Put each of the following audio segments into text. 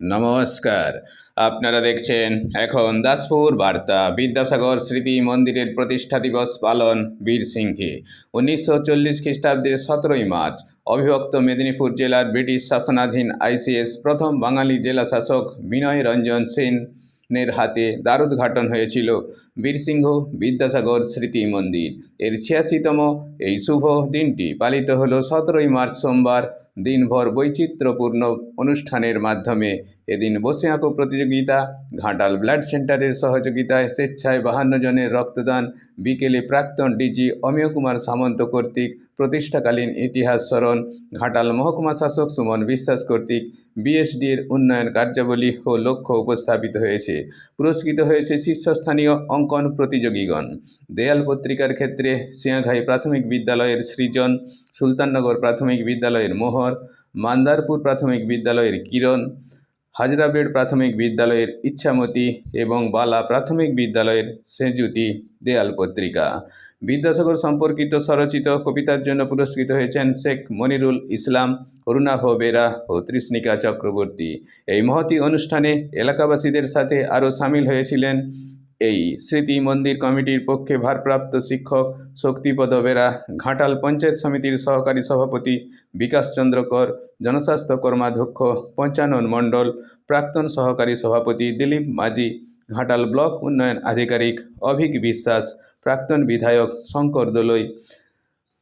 নমস্কার। আপনারা দেখছেন এখন দাসপুর বার্তা। বিদ্যাসাগর স্মৃতি মন্দিরের প্রতিষ্ঠা দিবস পালন বীর সিংহে। উনিশশো চল্লিশ খ্রিস্টাব্দের সতেরোই মার্চ, অবিভক্ত মেদিনীপুর জেলার ব্রিটিশ শাসনাধীন আইসিএস প্রথম বাঙালি জেলা শাসক বিনয় রঞ্জন সেনের হাতে দ্বারোদ্ঘাটন হয়েছিল বীরসিংহ বিদ্যাসাগর স্মৃতি মন্দির। এর ছিয়াশিতম এই শুভ দিনটি পালিত হলো সতেরোই মার্চ সোমবার দিনভর বৈচিত্র্যপূর্ণ অনুষ্ঠানের মাধ্যমে এদিন বসে আঁকো প্রতিযোগিতা, ঘাটাল ব্লাড সেন্টারের সহযোগিতায় স্বেচ্ছায় বাহান্ন জনের রক্তদান, বিকেলে প্রাক্তন ডিজি অমিয় কুমার সামন্ত কর্তৃক প্রতিষ্ঠাকালীন ইতিহাস স্মরণ, ঘাটাল মহকুমা শাসক সুমন বিশ্বাস কর্তৃক বিএসডির উন্নয়ন কার্যাবলী ও লক্ষ্য উপস্থাপিত হয়েছে। পুরস্কৃত হয়েছে শীর্ষস্থানীয় অঙ্কন প্রতিযোগীগণ। দেয়াল পত্রিকার ক্ষেত্রে সিয়াঘাই প্রাথমিক বিদ্যালয়ের সৃজন সুলতাননগর প্রাথমিক বিদ্যালয়ের মোহর, মান্দারপুর প্রাথমিক বিদ্যালয়ের কিরণ, হাজরাবেড প্রাথমিক বিদ্যালয়ের ইচ্ছামতি এবং বালা প্রাথমিক বিদ্যালয়ের সেজুতি দেয়াল পত্রিকা। বিদ্যাসাগর সম্পর্কিত স্বরচিত কবিতার জন্য পুরস্কৃত হয়েছেন শেখ মনিরুল ইসলাম, অরুণাভ বেরা ও তৃষ্ণিকা চক্রবর্তী। এই মহতি অনুষ্ঠানে এলাকাবাসীদের সাথে আরও সামিল হয়েছিলেন এই স্মৃতি মন্দির কমিটির পক্ষে ভারপ্রাপ্ত শিক্ষক শক্তিপদ বেরা, ঘাটাল পঞ্চায়েত সমিতির সহকারী সভাপতি বিকাশ চন্দ্র কর, জনস্বাস্থ্য কর্মাধ্যক্ষ পঞ্চানন মণ্ডল, প্রাক্তন সহকারী সভাপতি দিলীপ মাঝি, ঘাটাল ব্লক উন্নয়ন আধিকারিক অভিক বিশ্বাস, প্রাক্তন বিধায়ক শঙ্কর দোলই,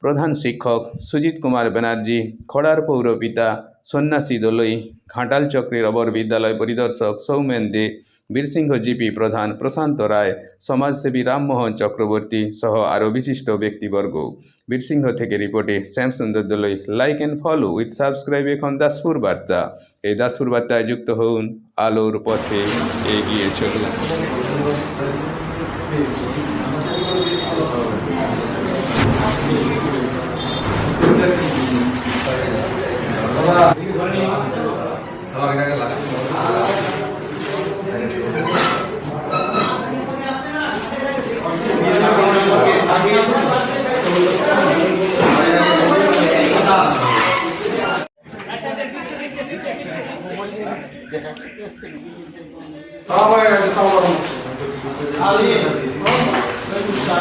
প্রধান শিক্ষক সুজিত কুমার ব্যানার্জি, খড়ার পৌরপিতা সন্ন্যাসী দোলই, ঘাটাল চক্রের অবর বিদ্যালয় পরিদর্শক সৌমেন দে বীরসিংহ জিপি প্রধান প্রশান্ত রায়, সমাজসেবী রামমোহন চক্রবর্তী সহ আরও বিশিষ্ট ব্যক্তিবর্গ। বীরসিংহ থেকে রিপোর্টে, Shyam Sundar Dolai like and follow with subscribe এখন দাসপুর বার্তা। এই দাসপুর বার্তায় যুক্ত হন আলোর পথে এগিয়ে চলুন। Ah, vai, tá o barulho. Ali, vamos, vamos